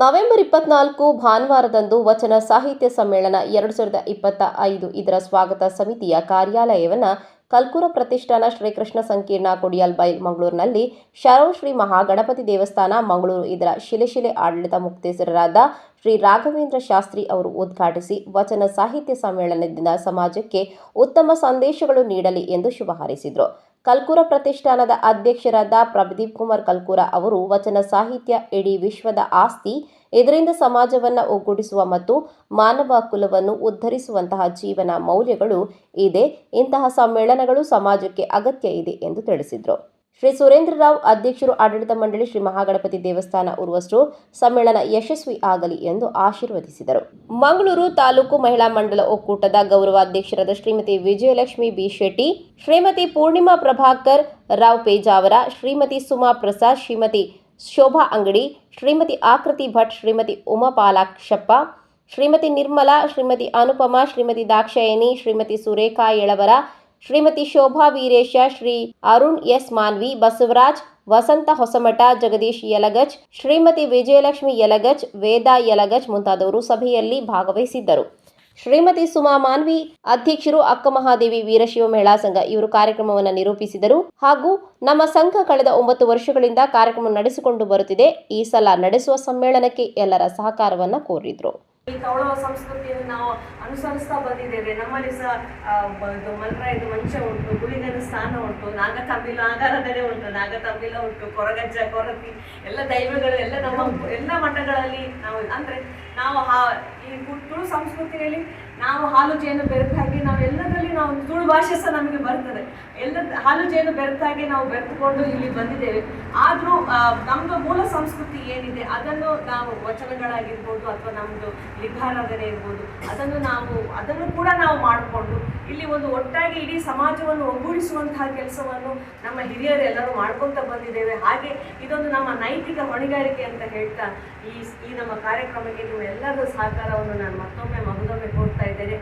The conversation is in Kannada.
ನವೆಂಬರ್ ಇಪ್ಪತ್ನಾಲ್ಕು ಭಾನುವಾರದಂದು ವಚನ ಸಾಹಿತ್ಯ ಸಮ್ಮೇಳನ ಎರಡು ಸಾವಿರದ ಇಪ್ಪತ್ತ ಐದು ಇದರ ಸ್ವಾಗತ ಸಮಿತಿಯ ಕಾರ್ಯಾಲಯವನ್ನು ಕಲ್ಕುರ ಪ್ರತಿಷ್ಠಾನ ಶ್ರೀಕೃಷ್ಣ ಸಂಕೀರ್ಣ ಕೊಡಿಯಾಲ್ ಬೈಲ್ ಮಂಗಳೂರಿನಲ್ಲಿ ಶರವ್ ಶ್ರೀ ಮಹಾಗಣಪತಿ ದೇವಸ್ಥಾನ ಮಂಗಳೂರು ಇದರ ಶಿಲೆಶಿಲೆ ಆಡಳಿತ ಮುಕ್ತೇಸರರಾದ ಶ್ರೀ ರಾಘವೇಂದ್ರ ಶಾಸ್ತ್ರಿ ಅವರು ಉದ್ಘಾಟಿಸಿ ವಚನ ಸಾಹಿತ್ಯ ಸಮ್ಮೇಳನದಿಂದ ಸಮಾಜಕ್ಕೆ ಉತ್ತಮ ಸಂದೇಶಗಳು ನೀಡಲಿ ಎಂದು ಶುಭ ಹಾರೈಸಿದರು. ಕಲ್ಕುರ ಪ್ರತಿಷ್ಠಾನದ ಅಧ್ಯಕ್ಷರಾದ ಪ್ರದೀಪ್ ಕುಮಾರ್ ಕಲ್ಕೂರ ಅವರು ವಚನ ಸಾಹಿತ್ಯ ಇಡೀ ವಿಶ್ವದ ಆಸ್ತಿ, ಇದರಿಂದ ಸಮಾಜವನ್ನು ಒಗ್ಗೂಡಿಸುವ ಮತ್ತು ಮಾನವ ಕುಲವನ್ನು ಉದ್ಧರಿಸುವಂತಹ ಜೀವನ ಮೌಲ್ಯಗಳು ಇದೆ. ಇಂತಹ ಸಮ್ಮೇಳನಗಳು ಸಮಾಜಕ್ಕೆ ಅಗತ್ಯ ಇದೆ ಎಂದು ತಿಳಿಸಿದರು. ಶ್ರೀ ಸುರೇಂದ್ರ ರಾವ್ ಅಧ್ಯಕ್ಷರು ಆಡಳಿತ ಮಂಡಳಿ ಶ್ರೀ ಮಹಾಗಣಪತಿ ದೇವಸ್ಥಾನ ಉರುವಷ್ಟು ಸಮ್ಮೇಳನ ಯಶಸ್ವಿ ಆಗಲಿ ಎಂದು ಆಶೀರ್ವದಿಸಿದರು. ಮಂಗಳೂರು ತಾಲೂಕು ಮಹಿಳಾ ಮಂಡಲ ಒಕ್ಕೂಟದ ಗೌರವಾಧ್ಯಕ್ಷರಾದ ಶ್ರೀಮತಿ ವಿಜಯಲಕ್ಷ್ಮಿ ಬಿ ಶೆಟ್ಟಿ, ಶ್ರೀಮತಿ ಪೂರ್ಣಿಮಾ ಪ್ರಭಾಕರ್, ರಾವ್ ಪೇಜಾವರ ಶ್ರೀಮತಿ ಸುಮಾ ಪ್ರಸಾದ್, ಶ್ರೀಮತಿ ಶೋಭಾ ಅಂಗಡಿ, ಶ್ರೀಮತಿ ಆಕೃತಿ ಭಟ್, ಶ್ರೀಮತಿ ಉಮಾಪಾಲಾಕ್ಷಪ್ಪ ಶ್ರೀಮತಿ ನಿರ್ಮಲಾ, ಶ್ರೀಮತಿ ಅನುಪಮಾ, ಶ್ರೀಮತಿ ದಾಕ್ಷಾಯಣಿ, ಶ್ರೀಮತಿ ಸುರೇಖಾ ಎಳವರ ಶ್ರೀಮತಿ ಶೋಭಾ ವೀರೇಶ, ಶ್ರೀ ಅರುಣ್ ಎಸ್ ಮಾನ್ವಿ, ಬಸವರಾಜ್, ವಸಂತ ಹೊಸಮಠ, ಜಗದೀಶ್ ಯಲಗಜ್, ಶ್ರೀಮತಿ ವಿಜಯಲಕ್ಷ್ಮಿ ಯಲಗಜ್, ವೇದಾ ಯಲಗಜ್ ಮುಂತಾದವರು ಸಭೆಯಲ್ಲಿ ಭಾಗವಹಿಸಿದ್ದರು. ಶ್ರೀಮತಿ ಸುಮಾ ಮಾನ್ವಿ, ಅಧ್ಯಕ್ಷರು ಅಕ್ಕ ಮಹಾದೇವಿ ವೀರಶಿವ ಮಹಿಳಾ ಸಂಘ ಇವರು ಕಾರ್ಯಕ್ರಮವನ್ನು ನಿರೂಪಿಸಿದರು ಹಾಗೂ ನಮ್ಮ ಸಂಘ ಕಳೆದ ಒಂಬತ್ತು ವರ್ಷಗಳಿಂದ ಕಾರ್ಯಕ್ರಮ ನಡೆಸಿಕೊಂಡು ಬರುತ್ತಿದೆ. ಈ ಸಲ ನಡೆಸುವ ಸಮ್ಮೇಳನಕ್ಕೆ ಎಲ್ಲರ ಸಹಕಾರವನ್ನು ಕೋರಿದ್ರು. ಈ ಕವಳವ ಸಂಸ್ಕೃತಿಯನ್ನು ನಾವು ಅನುಸರಿಸ್ತಾ ಬಂದಿದ್ದೇವೆ. ನಮ್ಮಲ್ಲಿ ಸಹ ಇದು ಮಲ್ರ ಇದು ಮಂಚ ಉಂಟು ಗುಳಿಗನ ಸ್ಥಾನ ಉಂಟು ನಾಗ ತಮಿಳು ನಾಗಾರಾಧನೆ ಉಂಟು ನಾಗ ತಮಿಳ ಉಂಟು ಕೊರಗಜ್ಜ ಕೊರತಿ ಎಲ್ಲ ದೈವಗಳು ಎಲ್ಲ ನಮ್ಮ ಎಲ್ಲ ಮಠಗಳಲ್ಲಿ ನಾವು ಅಂದ್ರೆ ನಾವು ಹಾ ಈ ತುಳು ಸಂಸ್ಕೃತಿಯಲ್ಲಿ ನಾವು ಹಾಲು ಜೇನು ಬೆರೆತಾಗಿ ನಾವು ಎಲ್ಲದರಲ್ಲಿ ನಾವು ತುಳು ಭಾಷೆ ಸಹ ನಮಗೆ ಬರ್ತದೆ. ಎಲ್ಲ ಹಾಲು ಜೇನು ಬೆರೆತಾಗಿ ನಾವು ಬೆರೆತುಕೊಂಡು ಇಲ್ಲಿ ಬಂದಿದ್ದೇವೆ. ಆದರೂ ನಮ್ಮದು ಮೂಲ ಸಂಸ್ಕೃತಿ ಏನಿದೆ, ಅದನ್ನು ನಾವು ವಚನಗಳಾಗಿರ್ಬೋದು ಅಥವಾ ನಮ್ಮದು ಲಿಭಾರಾಧನೆ ಇರ್ಬೋದು, ಅದನ್ನು ನಾವು, ಅದನ್ನು ಕೂಡ ನಾವು ಮಾಡಿಕೊಂಡು, ಇಲ್ಲಿ ಒಂದು ಒಟ್ಟಾಗಿ ಇಡೀ ಸಮಾಜವನ್ನು ಒಗ್ಗೂಡಿಸುವಂತಹ ಕೆಲಸವನ್ನು ನಮ್ಮ ಹಿರಿಯರು ಎಲ್ಲರೂ ಮಾಡ್ಕೊಂತ ಬಂದಿದ್ದೇವೆ. ಹಾಗೆ ಇದೊಂದು ನಮ್ಮ ನೈತಿಕ ಹೊಣೆಗಾರಿಕೆ ಅಂತ ಹೇಳ್ತಾ ಈ ಈ ನಮ್ಮ ಕಾರ್ಯಕ್ರಮಕ್ಕೆ ನೀವು ಎಲ್ಲರೂ ಸಹಕಾರವನ್ನು ನಾನು ಮತ್ತೊಮ್ಮೆ ಮಗದೊಮ್ಮೆ ಕೊಡ್ತಾ ಇದ್ದೇನೆ.